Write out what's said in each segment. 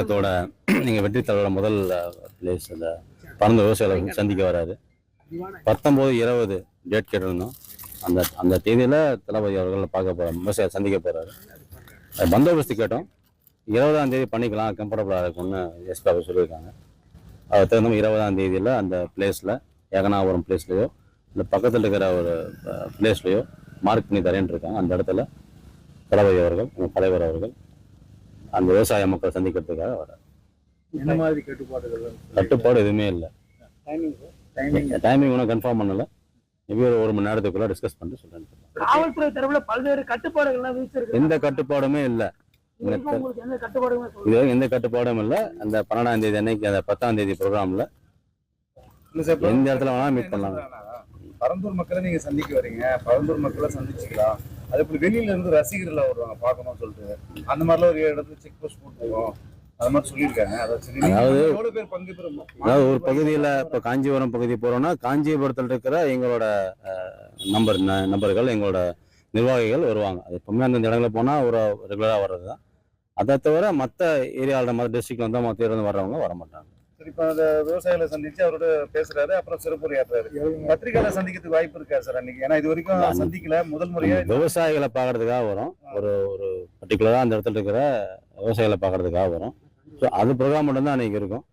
அதோட நீங்கள் வெற்றி தலைவரோட முதல் பிளேஸ் அந்த பறந்த விவசாயிகளை சந்திக்க வராது பத்தொம்போது இருபது டேட் கேட்டிருந்தோம். அந்த அந்த தேதியில் தளபதி அவர்கள் பார்க்க போகிறார் விவசாயி சந்திக்க போகிறாரு பந்தோபஸ்து கேட்டோம். இருபதாம் தேதி பண்ணிக்கலாம் கம்ஃபர்டபுளாக இருக்கும்னு எஸ்பி அவர் சொல்லியிருக்காங்க. அது தகுந்த இருபதாம் தேதியில் அந்த பிளேஸில் ஏகனாபுரம் பிளேஸ்லையோ இல்லை பக்கத்தில் இருக்கிற ஒரு பிளேஸ்லையோ மார்க் பண்ணி தரேன்னு இருக்காங்க. அந்த இடத்துல தளபதி அவர்கள் தலைவர் அவர்கள் அந்த விவசாய மக்களை சந்திக்கிறதுக்காக வரார். என்ன மாதிரி கட்டுப்பாடுகள் கட்டுப்பாடு எதுவுமே இல்லை. டைமிங் ஒன்றும் கன்ஃபார்ம் பண்ணல. மேபி ஒரு ஒரு மணி நேரத்துக்குள்ள டிஸ்கஸ் பண்ணிட்டு சொல்றேன். காவல்துறை தரப்புல பல்வேறு கட்டுப்பாடுகள்லாம் விதிச்சிருக்கு எந்த கட்டுப்பாடுமே இல்லை. உங்களுக்கு எந்த கட்டுப்பாடுமே சொல்லுங்க இது எந்த கட்டுப்பாடும் இல்லை. அந்த பன்னெண்டாம் தேதி அன்னைக்கு அந்த பத்தாம் தேதி ப்ரோக்ராம்ல எந்த இடத்துல வேணாலும் மீட் பண்ணலாம். பரந்தூர் மக்களை நீங்க சந்திக்க வரீங்க. பரந்தூர் மக்களை சந்திச்சுக்கலாம். அது இப்படி வெளியில இருந்து ரசிகர்கள் வருவாங்க பார்க்கணும்னு சொல்லிட்டு. அந்த மாதிரிலாம் ஒரு இடத்துல செக் போஸ்ட் போட்டுருக்கோம். அது மாதிரி சொல்லியிருக்காங்க. அதாவது- அதாவது ஒரு பகுதியில் இப்போ காஞ்சிபுரம் பகுதி போகிறோம்னா காஞ்சிபுரத்தில் இருக்கிற எங்களோட நம்பர் நம்பர்கள் எங்களோட நிர்வாகிகள் வருவாங்க. அது எப்பவுமே அந்தந்த இடங்களில் போனால் ஒரு ரெகுலராக வர்றது தான் அதை தவிர மற்ற ஏரியாவில் மற்ற டிஸ்ட்ரிக்ட்ல வந்து மற்ற இருந்து வர்றவங்க வர மாட்டாங்க. இப்ப அந்த விவசாயிகளை சந்திச்சு அவரோட பேசுறாரு அப்புறம் சிறப்புரையாற்றுறாரு. பத்திரிகையாளர் சந்திக்கிறதுக்கு வாய்ப்பு இருக்கா சார் அன்னைக்கு? ஏன்னா இது வரைக்கும் சந்திக்கல முதல் முறையா விவசாயிகளை பார்க்கறதுக்காக வரும். ஒரு ஒரு பர்டிகுலராக அந்த இடத்துல இருக்கிற விவசாயிகளை பார்க்கறதுக்காக வரும். ஸோ அது ப்ரோக்ராம் மட்டும் தான் அன்னைக்கு இருக்கும்.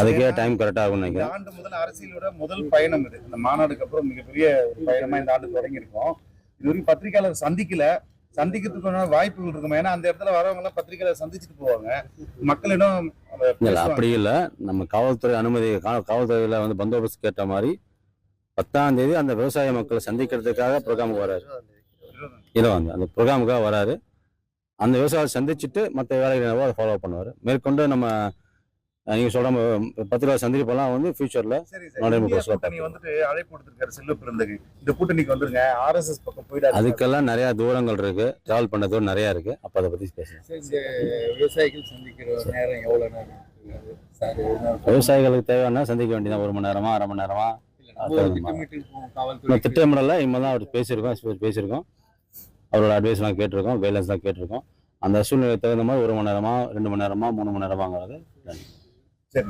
அதுக்கே டைம் கரெக்டாக ஆகும்னு இந்த நினைக்கிறேன். ஆண்டு முதல் அரசியலோட முதல் பயணம் இது. இந்த மாநாடுக்கு அப்புறம் மிகப்பெரிய ஒரு பயணமா இந்த ஆண்டு தொடங்கி இருக்கோம் இது வரைக்கும் பத்திரிகையாளர் சந்திக்கல. சந்திக்கிறதுக்கான வாய்ப்புகள் இருக்கும்? ஏன்னா அந்த இடத்துல வரவங்க எல்லாம் பத்திரிகையாளர் சந்திச்சுட்டு போவாங்க. மக்களிடம் இல்லை. அப்படி இல்லை. நம்ம காவல்துறை அனுமதி காவல்துறையில வந்து பந்தோபஸ்து கேட்ட மாதிரி பத்தாம் தேதி அந்த விவசாய மக்களை சந்திக்கிறதுக்காக ப்ரோக்ராமுக்கு வராரு. வந்து அந்த ப்ரோக்ராமுக்காக வராரு. அந்த விவசாயியை சந்திச்சுட்டு மற்ற வேலைகள் அதை ஃபாலோ பண்ணுவார். மேற்கொண்டு நம்ம அஹ், நீங்க சொல்ற மாதிரி பத்திரிகை சந்திப்பெல்லாம் வந்து ஃபியூச்சர்ல. கூட்டணி வந்துட்டு அழைப்பு கொடுத்திருக்காரு செல்வ பிறந்தகு இந்த கூட்டணிக்கு வந்துருங்க. ஆர்எஸ்எஸ் பக்கம் போயிடாது அதுக்கெல்லாம் நிறைய தூரங்கள் இருக்கு. டிராவல் பண்ண தூரம் நிறைய இருக்கு. அப்ப அதை பத்தி பேசலாம். இந்த விவசாயிகள் சந்திக்கிற நேரம் எவ்வளவு நேரம் விவசாயிகளுக்கு தேவையான சந்திக்க வேண்டியதான் ஒரு மணி நேரமா அரை மணி நேரமா? திட்டமிடல. இனிமேல் தான் அவர் பேசியிருக்கோம் பேசியிருக்கோம். அவரோட அட்வைஸ்லாம் கேட்டிருக்கோம் கைட்லைன்ஸ்லாம் கேட்டிருக்கோம். அந்த சூழ்நிலை தகுந்த மாதிரி ஒரு மணி நேரமா ரெண்டு மணி நேரமா மூணு மணி நேரமாங்கிறது.